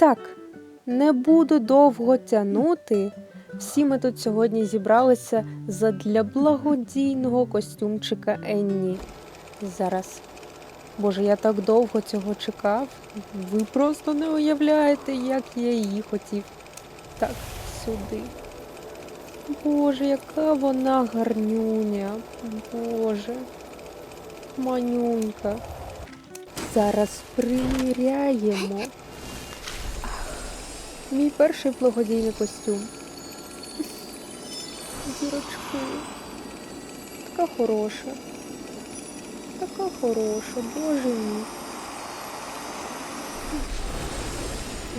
Так, не буду довго тягнути. Всі ми тут сьогодні зібралися задля благодійного костюмчика Енні. Зараз. Боже, я так довго цього чекав. Ви просто не уявляєте, як я її хотів. Так, сюди. Боже, яка вона гарнюня. Боже. Манюнька. Зараз приміряємо. Мій перший благодійний костюм. Зірочки. Така хороша. Така хороша, боже мій.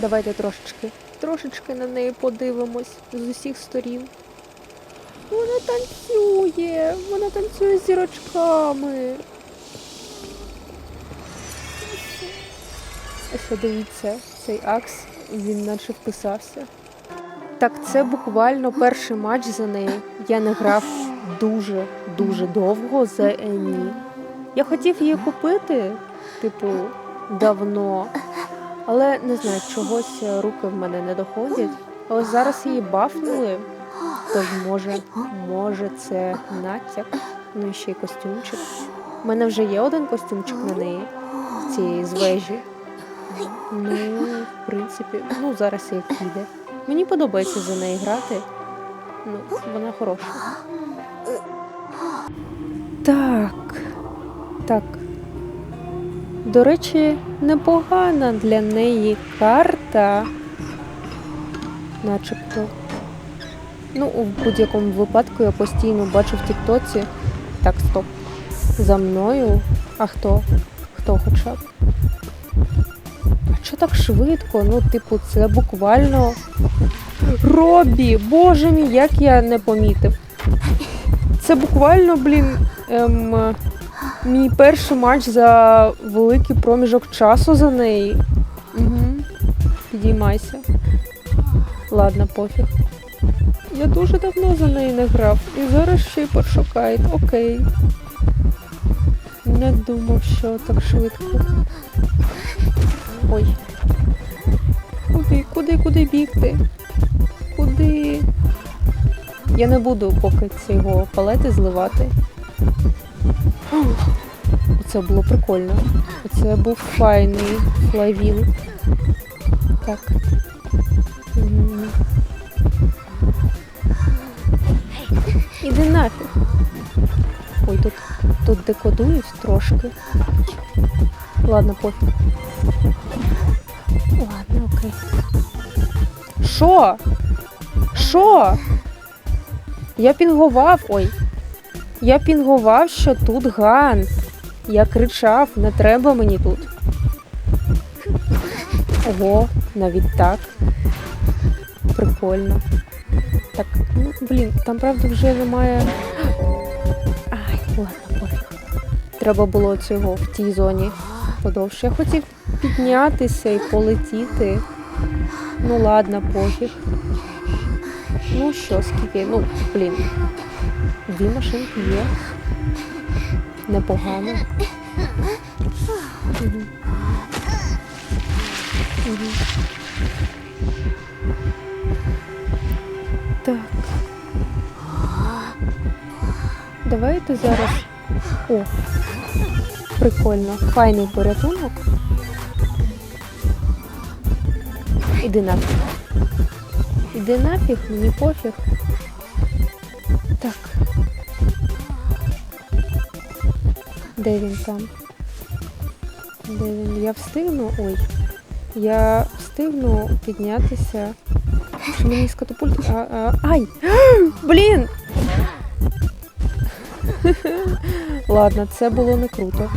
Давайте трошечки, трошечки на неї подивимось з усіх сторін. Вона танцює, вона танцює з зірочками. Ось дивіться, цей акс, він наче вписався. Так це буквально перший матч за неї. Я не грав дуже-дуже довго за Енні. Я хотів її купити, типу, давно. Але не знаю, чогось руки в мене не доходять. Але зараз її бафнули. Тож може, може, це натяк. Ну і ще й костюмчик. У мене вже є один костюмчик на неї, цієї з вежі. Ну, в принципі, ну зараз як піде. Мені подобається за неї грати. Ну, вона хороша. Так. Так. До речі, непогана для неї карта. Начебто. Ну, в будь-якому випадку я постійно бачу в Тіктоці. Так, стоп. За мною. А хто? Хто хоча б? Що так швидко? Ну, типу, це буквально. Робі! Боже мій, як я не помітив. Це буквально, блін, ем, мій перший матч за великий проміжок часу за неї. Угу. Підіймайся. Ладно, пофіг. Я дуже давно за неї не грав. І зараз ще й пошукають. Окей. Не думав, що так швидко. Ой. Куди, куди, куди бігти? Куди? Я не буду поки цього палети зливати. Це було прикольно. Це був файний флайвіл. Так. Іди нафіг. Ой, тут, тут декодують трошки. Ладно, пофіг. Ладно, окей. Що? Що? Я пінгував. Ой. Я пінгував, що тут ган. Я кричав, не треба мені тут. Ого, навіть так. Прикольно. Так, ну блін, там правда вже немає. Ладно, пофіг. Треба було цього в тій зоні подовше. Я хотів піднятися і полетіти. Ну ладно, пофіг. Ну що, скільки? Ну, блін. Дві машинки є. Непогано. Угу. Угу. Так. Давайте зараз. О, прикольно. Файний порятунок. Іди нафіг. Іди нафіг, мені пофіг. Так. Де він там? Де він? Я встигну. Ой. Я встигну піднятися. Мені з катапульти? А, а, ай! Блін! Ладно, це було не круто.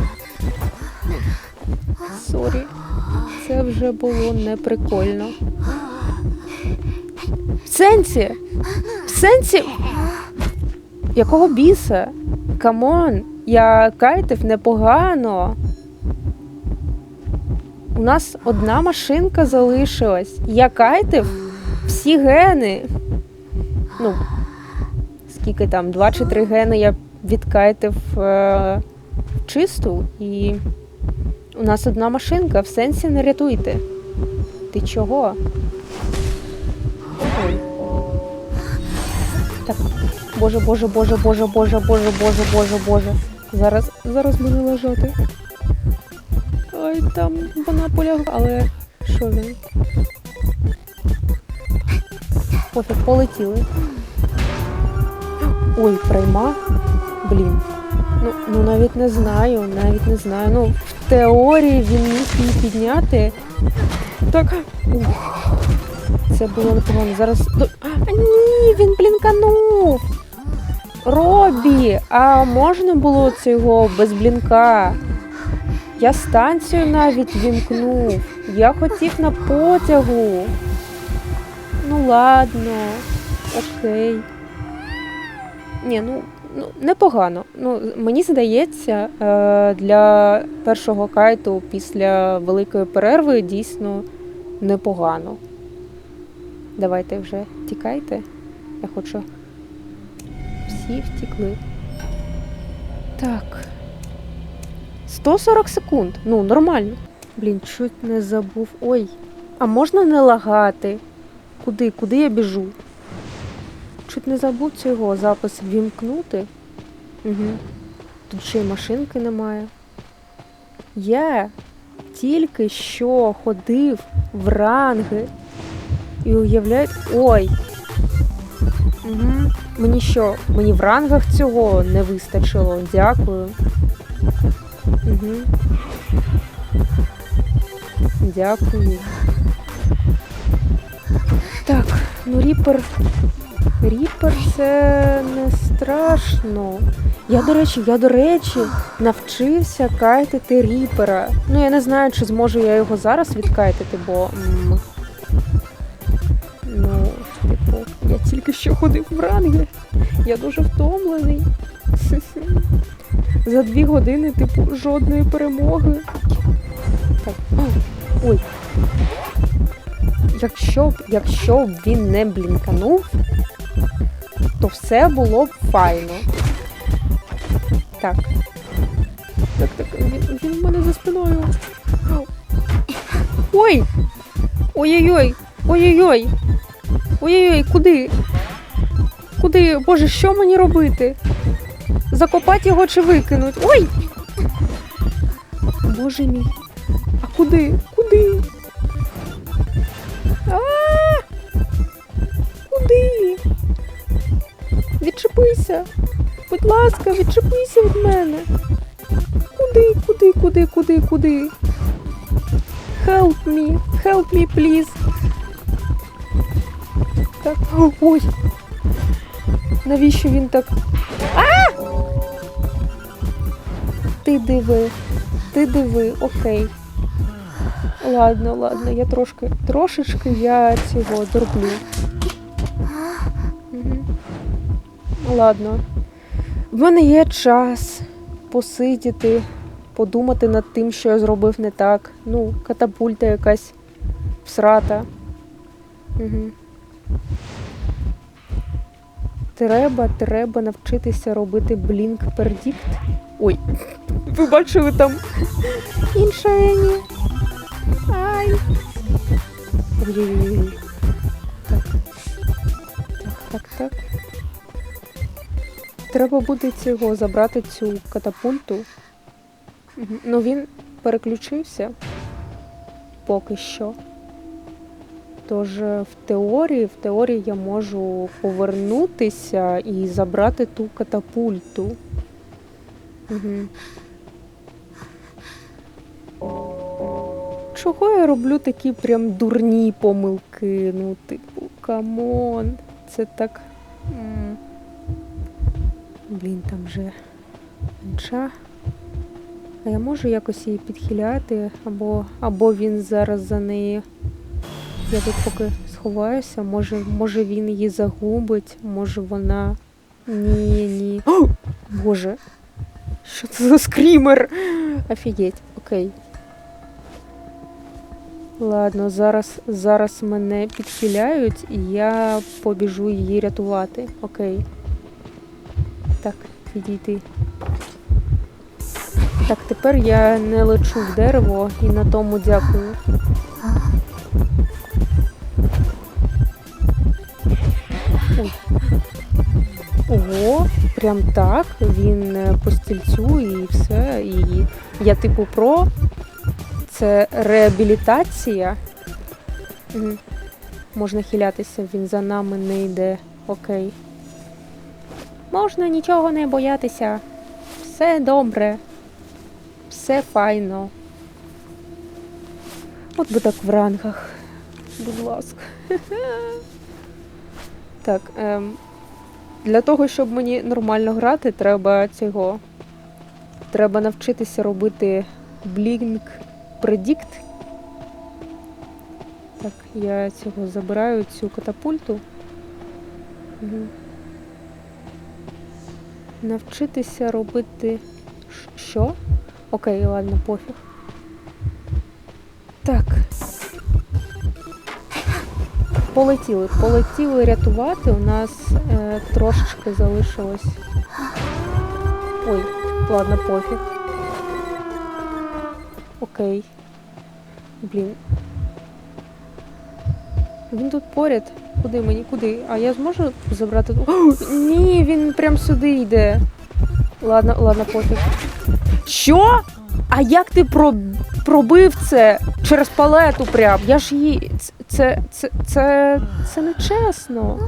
Сорі. Це вже було не прикольно. В сенсі? В сенсі? Якого біса? Камон, я кайтив непогано. У нас одна машинка залишилась. Я кайтив всі гени. Ну, скільки там, два чи три гени я відкайтив е- в чисту, і у нас одна машинка, в сенсі не рятуйте. Ти чого? Так. Боже, боже, боже, боже, боже, боже, боже, боже, боже. Зараз, зараз буде лежати. Ой, там вона полягла, але що він? Пофіг, полетіли. Ой, прийма. Блін. Ну, ну навіть не знаю, навіть не знаю. Ну, в теорії він міг її підняти. Так. Ух. Це було непогано. Зараз. А, ні, він блінканув. Робі, а можна було цього без блінка? Я станцію навіть вімкнув. Я хотів на потягу. Ну ладно, окей. Ні, ну, ну непогано. Ну, мені здається, е, для першого кайту після великої перерви дійсно непогано. Давайте вже тікайте. Я хочу. Всі втікли. Так. 140 секунд. Ну, нормально. Блін, чуть не забув. Ой. А можна не лагати? Куди? Куди я біжу? Чуть не забув цього запис вімкнути. Угу. Тут ще й машинки немає. Я тільки що ходив в ранги. І уявляєте. Ой! Угу. Мені що? Мені в рангах цього не вистачило. Дякую. Угу. Дякую. Так, ну ріпер. Ріпер це не страшно. Я, до речі, я, до речі, навчився кайтити ріпера. Ну, я не знаю, чи зможу я його зараз відкайтити, бо. Ну, типу, я тільки що ходив в ранги. Я дуже втомлений. За дві години, типу, жодної перемоги. Так. Ой. Якщо б, якщо б він не блінканув, то все було б файно. Так. Так, так, він, він в мене за спиною. Ой! Ой-ой-ой! Ой-ой-ой! Ой-ой-ой, куди? Куди? Боже, що мені робити? Закопати його чи викинуть? Ой! Боже мій. А куди? Куди? Відчепися. Будь ласка, відчепися від мене. Куди, куди, куди, куди, куди? Help me, help me, please. Так, ой. Навіщо він так? А! Ти диви, ти диви, окей. Ладно, ладно, я трошки, трошечки я цього зроблю. Ладно. В мене є час посидіти, подумати над тим, що я зробив не так. Ну, катапульта якась всрата. Угу. Треба, треба навчитися робити блінк пердікт. Ой, ви бачили там інша Ені. Ай. Так. Так, так, так. Треба буде цього забрати цю катапульту. Ну він переключився поки що. Тож е, в теорії, в теорії я можу повернутися і забрати ту катапульту. Угу. Чого я роблю такі прям дурні помилки? Ну, типу, камон. Це так. Блін, там же інша. А я можу якось її підхиляти, або, або він зараз за неї. Я тут поки сховаюся, може, може він її загубить, може вона. Ні, ні. О! Боже. Що це за скрімер? Офігеть, окей. Ладно, зараз, зараз мене підхиляють і я побіжу її рятувати. Окей. Так, відійти. Так, тепер я не лечу в дерево і на тому дякую. Ой. Ого, прям так. Він е, по стільцю і все. І я типу про. Це реабілітація. Можна хилятися, він за нами не йде. Окей. Можна нічого не боятися. Все добре. Все файно. От би так в рангах. Будь ласка. Так, ем, для того, щоб мені нормально грати, треба цього. Треба навчитися робити Blink Predict. Так, я цього забираю цю катапульту. Угу. Навчитися робити. Що? Окей, ладно, пофіг. Так. Полетіли, полетіли рятувати. У нас е, трошечки залишилось. Ой, ладно, пофіг. Окей. Блін. Він тут поряд. Куди мені? Куди? А я зможу забрати. О, ні, він прям сюди йде. Ладно, ладно, пофіг. Що? А як ти про... пробив це через палету прям? Я ж її. Це, це, це, це, це не чесно.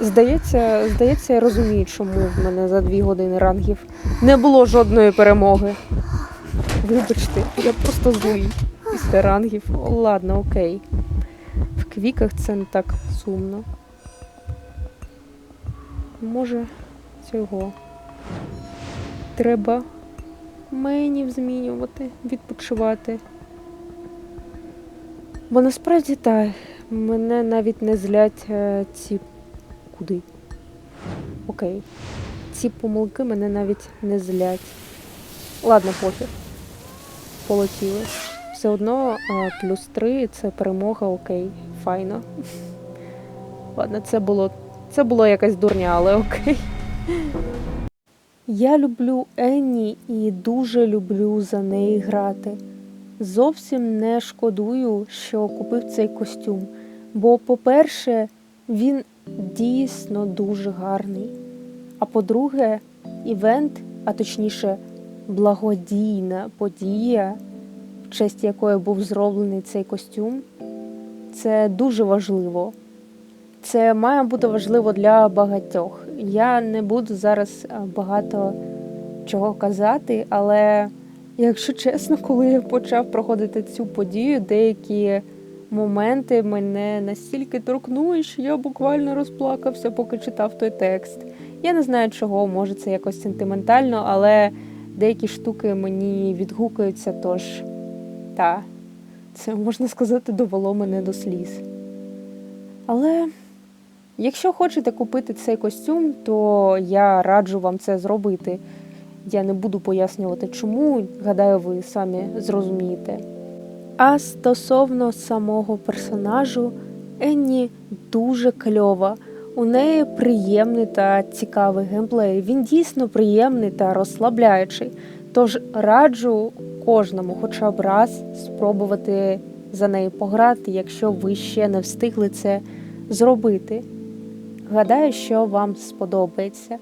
Здається, здається, я розумію, чому в мене за дві години рангів не було жодної перемоги. Вибачте, я просто злий після рангів. О, ладно, окей. В квіках це не так сумно. Може, цього. Треба менів змінювати, відпочивати. Бо насправді так, мене навіть не злять е, ці. Куди? Окей. Ці помилки мене навіть не злять. Ладно, пофіг. Полетіли. Все одно е, плюс 3 це перемога, окей, файно. Ладно, це було. Це було якась дурня, але окей. Я люблю Енні і дуже люблю за неї грати. Зовсім не шкодую, що купив цей костюм. Бо, по-перше, він дійсно дуже гарний. А по-друге, івент, а точніше, благодійна подія, в честь якої був зроблений цей костюм, це дуже важливо. Це має бути важливо для багатьох. Я не буду зараз багато чого казати, але якщо чесно, коли я почав проходити цю подію, деякі моменти мене настільки торкнули, що я буквально розплакався, поки читав той текст. Я не знаю чого, може це якось сентиментально, але деякі штуки мені відгукуються, тож та, це можна сказати, довело мене до сліз. Але якщо хочете купити цей костюм, то я раджу вам це зробити. Я не буду пояснювати чому, гадаю, ви самі зрозумієте. А стосовно самого персонажу, Енні дуже кльова. У неї приємний та цікавий геймплей. Він дійсно приємний та розслабляючий. Тож раджу кожному хоча б раз спробувати за неї пограти, якщо ви ще не встигли це зробити. Гадаю, що вам сподобається.